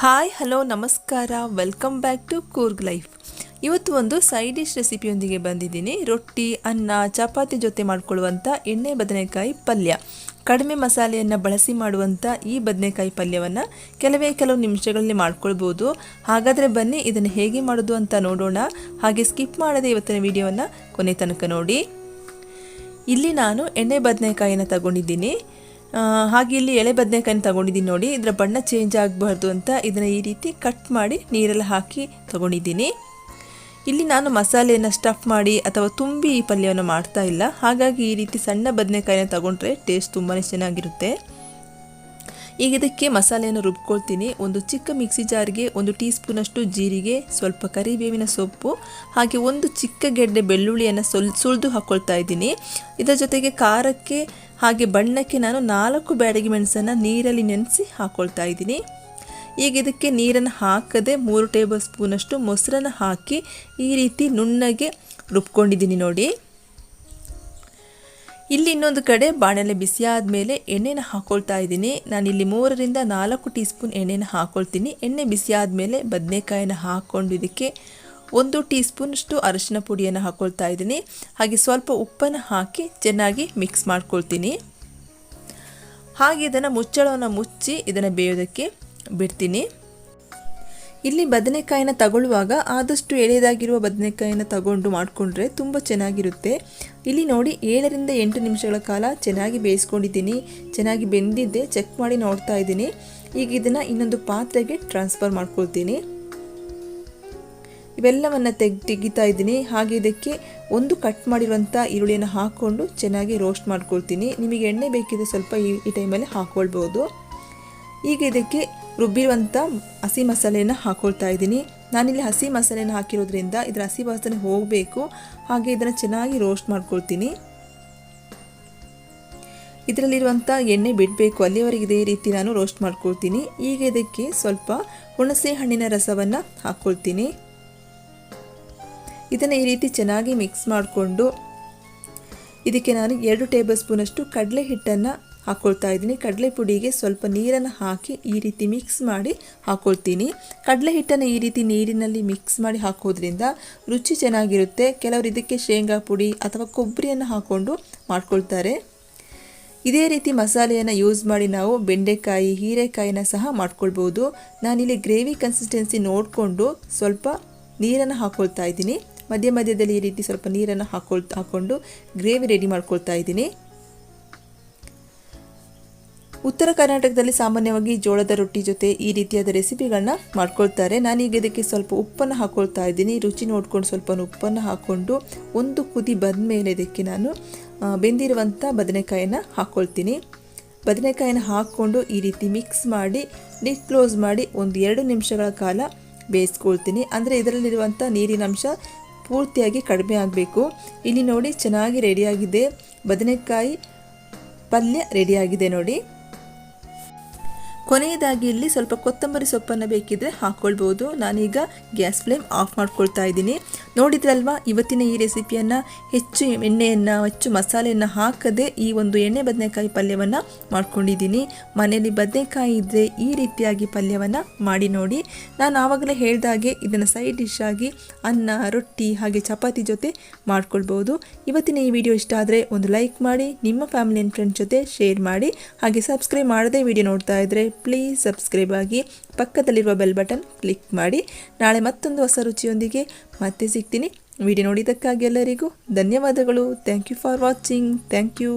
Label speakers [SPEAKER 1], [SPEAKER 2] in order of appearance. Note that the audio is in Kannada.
[SPEAKER 1] ಹಾಯ್, ಹಲೋ, ನಮಸ್ಕಾರ. Welcome back to Coorg life ಇವತ್ತು ಒಂದು ಸೈಡ್ ಡಿಶ್ ರೆಸಿಪಿಯೊಂದಿಗೆ ಬಂದಿದ್ದೀನಿ. ರೊಟ್ಟಿ, ಅನ್ನ, ಚಪಾತಿ ಜೊತೆ ಮಾಡಿಕೊಳ್ಳುವಂಥ ಎಣ್ಣೆ ಬದನೆಕಾಯಿ ಪಲ್ಯ. ಕಡಿಮೆ ಮಸಾಲೆಯನ್ನು ಬಳಸಿ ಮಾಡುವಂಥ ಈ ಬದನೆಕಾಯಿ ಪಲ್ಯವನ್ನು ಕೆಲವೇ ಕೆಲವು ನಿಮಿಷಗಳಲ್ಲಿ ಮಾಡ್ಕೊಳ್ಬೋದು. ಹಾಗಾದರೆ ಬನ್ನಿ, ಇದನ್ನು ಹೇಗೆ ಮಾಡೋದು ಅಂತ ನೋಡೋಣ. ಹಾಗೆ ಸ್ಕಿಪ್ ಮಾಡದೆ ಇವತ್ತಿನ ವಿಡಿಯೋವನ್ನು ಕೊನೆ ತನಕ ನೋಡಿ. ಇಲ್ಲಿ ನಾನು ಎಣ್ಣೆ ಬದನೆಕಾಯಿನ ತಗೊಂಡಿದ್ದೀನಿ. ಹಾಗೆ ಇಲ್ಲಿ ಎಳೆ ಬದನೆಕಾಯಿನ ತಗೊಂಡಿದ್ದೀನಿ ನೋಡಿ. ಇದರ ಬಣ್ಣ ಚೇಂಜ್ ಆಗಬಾರ್ದು ಅಂತ ಇದನ್ನು ಈ ರೀತಿ ಕಟ್ ಮಾಡಿ ನೀರಲ್ಲಿ ಹಾಕಿ ತಗೊಂಡಿದ್ದೀನಿ. ಇಲ್ಲಿ ನಾನು ಮಸಾಲೆಯನ್ನು ಸ್ಟಫ್ ಮಾಡಿ ಅಥವಾ ತುಂಬಿ ಈ ಪಲ್ಯವನ್ನು ಮಾಡ್ತಾ ಇಲ್ಲ. ಹಾಗಾಗಿ ಈ ರೀತಿ ಸಣ್ಣ ಬದನೆಕಾಯಿನ ತಗೊಂಡ್ರೆ ಟೇಸ್ಟ್ ತುಂಬಾ ಚೆನ್ನಾಗಿರುತ್ತೆ. ಈಗ ಇದಕ್ಕೆ ಮಸಾಲೆಯನ್ನು ರುಬ್ಕೊಳ್ತೀನಿ. ಒಂದು ಚಿಕ್ಕ ಮಿಕ್ಸಿ ಜಾರ್ಗೆ ಒಂದು ಟೀ ಸ್ಪೂನಷ್ಟು ಜೀರಿಗೆ, ಸ್ವಲ್ಪ ಕರಿಬೇವಿನ ಸೊಪ್ಪು, ಹಾಗೆ ಒಂದು ಚಿಕ್ಕ ಗೆಡ್ಡೆ ಬೆಳ್ಳುಳ್ಳಿಯನ್ನು ಸೊಲ್, ಸುಳಿದು ಹಾಕ್ಕೊಳ್ತಾ ಇದ್ದೀನಿ. ಇದರ ಜೊತೆಗೆ ಖಾರಕ್ಕೆ ಹಾಗೆ ಬಣ್ಣಕ್ಕೆ ನಾನು ನಾಲ್ಕು ಬ್ಯಾಡಗಿ ಮೆಣಸನ್ನು ನೀರಲ್ಲಿ ನೆನೆಸಿ ಹಾಕ್ಕೊಳ್ತಾ ಇದ್ದೀನಿ. ಈಗ ಇದಕ್ಕೆ ನೀರನ್ನು ಹಾಕದೆ ಮೂರು ಟೇಬಲ್ ಸ್ಪೂನಷ್ಟು ಮೊಸರನ್ನು ಹಾಕಿ ಈ ರೀತಿ ನುಣ್ಣಗೆ ರುಬ್ಕೊಂಡಿದ್ದೀನಿ ನೋಡಿ. ಇಲ್ಲಿ ಇನ್ನೊಂದು ಕಡೆ ಬಾಣಲೆ ಬಿಸಿ ಆದಮೇಲೆ ಎಣ್ಣೆನ ಹಾಕ್ಕೊಳ್ತಾ ಇದ್ದೀನಿ. ನಾನಿಲ್ಲಿ ಮೂರರಿಂದ ನಾಲ್ಕು ಟೀ ಸ್ಪೂನ್ ಎಣ್ಣೆನ ಹಾಕೊಳ್ತೀನಿ. ಎಣ್ಣೆ ಬಿಸಿ ಆದಮೇಲೆ ಬದನೆಕಾಯಿನ ಹಾಕ್ಕೊಂಡು ಇದಕ್ಕೆ ಒಂದು ಟೀ ಸ್ಪೂನಷ್ಟು ಅರಿಶಿನ ಪುಡಿಯನ್ನು ಹಾಕ್ಕೊಳ್ತಾ ಇದ್ದೀನಿ. ಹಾಗೆ ಸ್ವಲ್ಪ ಉಪ್ಪನ್ನು ಹಾಕಿ ಚೆನ್ನಾಗಿ ಮಿಕ್ಸ್ ಮಾಡ್ಕೊಳ್ತೀನಿ. ಹಾಗೆ ಇದನ್ನು ಮುಚ್ಚಳವನ್ನು ಮುಚ್ಚಿ ಇದನ್ನು ಬೇಯೋದಕ್ಕೆ ಬಿಡ್ತೀನಿ. ಇಲ್ಲಿ ಬದನೆಕಾಯಿನ ತಗೊಳ್ಳುವಾಗ ಆದಷ್ಟು ಎಳೆದಾಗಿರುವ ಬದನೆಕಾಯಿನ ತಗೊಂಡು ಮಾಡಿಕೊಂಡ್ರೆ ತುಂಬ ಚೆನ್ನಾಗಿರುತ್ತೆ. ಇಲ್ಲಿ ನೋಡಿ ಏಳರಿಂದ ಎಂಟು ನಿಮಿಷಗಳ ಕಾಲ ಚೆನ್ನಾಗಿ ಬೇಯಿಸ್ಕೊಂಡಿದ್ದೀನಿ. ಚೆನ್ನಾಗಿ ಬೆಂದಿದ್ದೆ ಚೆಕ್ ಮಾಡಿ ನೋಡ್ತಾ ಇದ್ದೀನಿ. ಈಗ ಇದನ್ನು ಇನ್ನೊಂದು ಪಾತ್ರೆಗೆ ಟ್ರಾನ್ಸ್ಫರ್ ಮಾಡ್ಕೊಳ್ತೀನಿ. ಇವೆಲ್ಲವನ್ನು ತೆಗ್, ತೆಗಿತಾ ಇದ್ದೀನಿ. ಹಾಗೆ ಇದಕ್ಕೆ ಒಂದು ಕಟ್ ಮಾಡಿರುವಂಥ ಈರುಳ್ಳಿಯನ್ನು ಹಾಕ್ಕೊಂಡು ಚೆನ್ನಾಗಿ ರೋಸ್ಟ್ ಮಾಡ್ಕೊಳ್ತೀನಿ. ನಿಮಗೆ ಎಣ್ಣೆ ಬೇಕಿದ್ರೆ ಸ್ವಲ್ಪ ಈ ಈ ಟೈಮಲ್ಲಿ ಹಾಕ್ಕೊಳ್ಬೋದು ಈಗ ಇದಕ್ಕೆ ರುಬ್ಬಿರುವಂಥ ಹಸಿ ಮಸಾಲೆಯನ್ನು ಹಾಕ್ಕೊಳ್ತಾ ಇದ್ದೀನಿ. ನಾನಿಲ್ಲಿ ಹಸಿ ಮಸಾಲೆಯನ್ನು ಹಾಕಿರೋದ್ರಿಂದ ಇದರ ಹಸಿ ವಾಸನೆ ಹೋಗಬೇಕು. ಹಾಗೆ ಇದನ್ನು ಚೆನ್ನಾಗಿ ರೋಸ್ಟ್ ಮಾಡ್ಕೊಳ್ತೀನಿ. ಇದರಲ್ಲಿರುವಂಥ ಎಣ್ಣೆ ಬಿಡಬೇಕು. ಅಲ್ಲಿವರೆಗೆ ಇದೇ ರೀತಿ ನಾನು ರೋಸ್ಟ್ ಮಾಡ್ಕೊಳ್ತೀನಿ. ಈಗ ಇದಕ್ಕೆ ಸ್ವಲ್ಪ ಹುಣಸೆ ಹಣ್ಣಿನ ರಸವನ್ನು ಹಾಕ್ಕೊಳ್ತೀನಿ ಇದನ್ನು ಈ ರೀತಿ ಚೆನ್ನಾಗಿ ಮಿಕ್ಸ್ ಮಾಡಿಕೊಂಡು ಇದಕ್ಕೆ ನಾನು ಎರಡು ಟೇಬಲ್ ಸ್ಪೂನಷ್ಟು ಕಡಲೆ ಹಿಟ್ಟನ್ನು ಹಾಕ್ಕೊಳ್ತಾ ಇದ್ದೀನಿ. ಕಡಲೆ ಪುಡಿಗೆ ಸ್ವಲ್ಪ ನೀರನ್ನು ಹಾಕಿ ಈ ರೀತಿ ಮಿಕ್ಸ್ ಮಾಡಿ ಹಾಕ್ಕೊಳ್ತೀನಿ ಕಡಲೆ ಹಿಟ್ಟನ್ನು ಈ ರೀತಿ ನೀರಿನಲ್ಲಿ ಮಿಕ್ಸ್ ಮಾಡಿ ಹಾಕೋದ್ರಿಂದ ರುಚಿ ಚೆನ್ನಾಗಿರುತ್ತೆ. ಕೆಲವರು ಇದಕ್ಕೆ ಶೇಂಗಾ ಪುಡಿ ಅಥವಾ ಕೊಬ್ಬರಿಯನ್ನು ಹಾಕ್ಕೊಂಡು ಮಾಡ್ಕೊಳ್ತಾರೆ. ಇದೇ ರೀತಿ ಮಸಾಲೆಯನ್ನು ಯೂಸ್ ಮಾಡಿ ನಾವು ಬೆಂಡೆಕಾಯಿ, ಹೀರೆಕಾಯಿನ ಸಹ ಮಾಡ್ಕೊಳ್ಬೋದು. ನಾನಿಲ್ಲಿ ಗ್ರೇವಿ ಕನ್ಸಿಸ್ಟೆನ್ಸಿ ನೋಡಿಕೊಂಡು ಸ್ವಲ್ಪ ನೀರನ್ನು ಹಾಕ್ಕೊಳ್ತಾ ಇದ್ದೀನಿ. ಮಧ್ಯ ಮಧ್ಯದಲ್ಲಿ ಈ ರೀತಿ ಸ್ವಲ್ಪ ನೀರನ್ನು ಹಾಕೊಳ್ ಹಾಕ್ಕೊಂಡು ಗ್ರೇವಿ ರೆಡಿ ಮಾಡ್ಕೊಳ್ತಾ ಇದ್ದೀನಿ. ಉತ್ತರ ಕರ್ನಾಟಕದಲ್ಲಿ ಸಾಮಾನ್ಯವಾಗಿ ಜೋಳದ ರೊಟ್ಟಿ ಜೊತೆ ಈ ರೀತಿಯಾದ ರೆಸಿಪಿಗಳನ್ನ ಮಾಡ್ಕೊಳ್ತಾರೆ. ನಾನೀಗ ಇದಕ್ಕೆ ಸ್ವಲ್ಪ ಉಪ್ಪನ್ನು ಹಾಕ್ಕೊಳ್ತಾ ಇದ್ದೀನಿ. ರುಚಿ ನೋಡ್ಕೊಂಡು ಸ್ವಲ್ಪ ಉಪ್ಪನ್ನು ಹಾಕ್ಕೊಂಡು ಒಂದು ಕುದಿ ಬಂದ ಮೇಲೆ ಇದಕ್ಕೆ ನಾನು ಬೆಂದಿರುವಂಥ ಬದನೆಕಾಯನ್ನು ಹಾಕ್ಕೊಳ್ತೀನಿ ಬದನೆಕಾಯನ್ನು ಹಾಕ್ಕೊಂಡು ಈ ರೀತಿ ಮಿಕ್ಸ್ ಮಾಡಿ ಲಿಡ್ ಕ್ಲೋಸ್ ಮಾಡಿ ಒಂದು ಎರಡು ನಿಮಿಷಗಳ ಕಾಲ ಬೇಯಿಸ್ಕೊಳ್ತೀನಿ. ಅಂದರೆ ಇದರಲ್ಲಿರುವಂಥ ನೀರಿನಂಶ ಪೂರ್ತಿಯಾಗಿ ಕಡಿಮೆ ಆಗಬೇಕು. ಇಲ್ಲಿ ನೋಡಿ ಚೆನ್ನಾಗಿ ರೆಡಿಯಾಗಿದೆ. ಬದನೆಕಾಯಿ ಪಲ್ಯ ರೆಡಿಯಾಗಿದೆ ನೋಡಿ. ಕೊನೆಯದಾಗಿ ಇಲ್ಲಿ ಸ್ವಲ್ಪ ಕೊತ್ತಂಬರಿ ಸೊಪ್ಪನ್ನು ಬೇಕಿದ್ರೆ ಹಾಕ್ಕೊಳ್ಬೋದು ನಾನೀಗ ಗ್ಯಾಸ್ ಫ್ಲೇಮ್ ಆಫ್ ಮಾಡ್ಕೊಳ್ತಾ ಇದ್ದೀನಿ. ನೋಡಿದ್ರಲ್ವಾ? ಇವತ್ತಿನ ಈ ರೆಸಿಪಿಯನ್ನು ಹೆಚ್ಚು ಎಣ್ಣೆಯನ್ನು, ಹೆಚ್ಚು ಮಸಾಲೆಯನ್ನು ಹಾಕದೆ ಈ ಒಂದು ಎಣ್ಣೆ ಬದನೆಕಾಯಿ ಪಲ್ಯವನ್ನು ಮಾಡ್ಕೊಂಡಿದ್ದೀನಿ. ಮನೆಯಲ್ಲಿ ಬದನೆಕಾಯಿ ಇದ್ದರೆ ಈ ರೀತಿಯಾಗಿ ಪಲ್ಯವನ್ನು ಮಾಡಿ ನೋಡಿ. ನಾನು ಆವಾಗಲೇ ಹೇಳಿದಾಗೆ ಇದನ್ನು ಸೈಡ್ ಡಿಶ್ ಆಗಿ ಅನ್ನ, ರೊಟ್ಟಿ ಹಾಗೆ ಚಪಾತಿ ಜೊತೆ ಮಾಡ್ಕೊಳ್ಬೋದು ಇವತ್ತಿನ ಈ ವಿಡಿಯೋ ಇಷ್ಟ ಆದರೆ ಒಂದು ಲೈಕ್ ಮಾಡಿ, ನಿಮ್ಮ ಫ್ಯಾಮಿಲಿ ಆ್ಯಂಡ್ ಫ್ರೆಂಡ್ಸ್ ಜೊತೆ ಶೇರ್ ಮಾಡಿ, ಹಾಗೆ ಸಬ್ಸ್ಕ್ರೈಬ್ ಮಾಡದೆ ವಿಡಿಯೋ ನೋಡ್ತಾ ಇದ್ದರೆ ಪ್ಲೀಸ್ ಸಬ್ಸ್ಕ್ರೈಬ್ ಆಗಿ ಪಕ್ಕದಲ್ಲಿರುವ ಬೆಲ್ ಬಟನ್ ಕ್ಲಿಕ್ ಮಾಡಿ. ನಾಳೆ ಮತ್ತೊಂದು ಹೊಸ ರುಚಿಯೊಂದಿಗೆ ಮತ್ತೆ ಸಿಗ್ತೀನಿ. ವಿಡಿಯೋ ನೋಡಿದ್ದಕ್ಕಾಗಿ ಎಲ್ಲರಿಗೂ ಧನ್ಯವಾದಗಳು. Thank you for watching thank you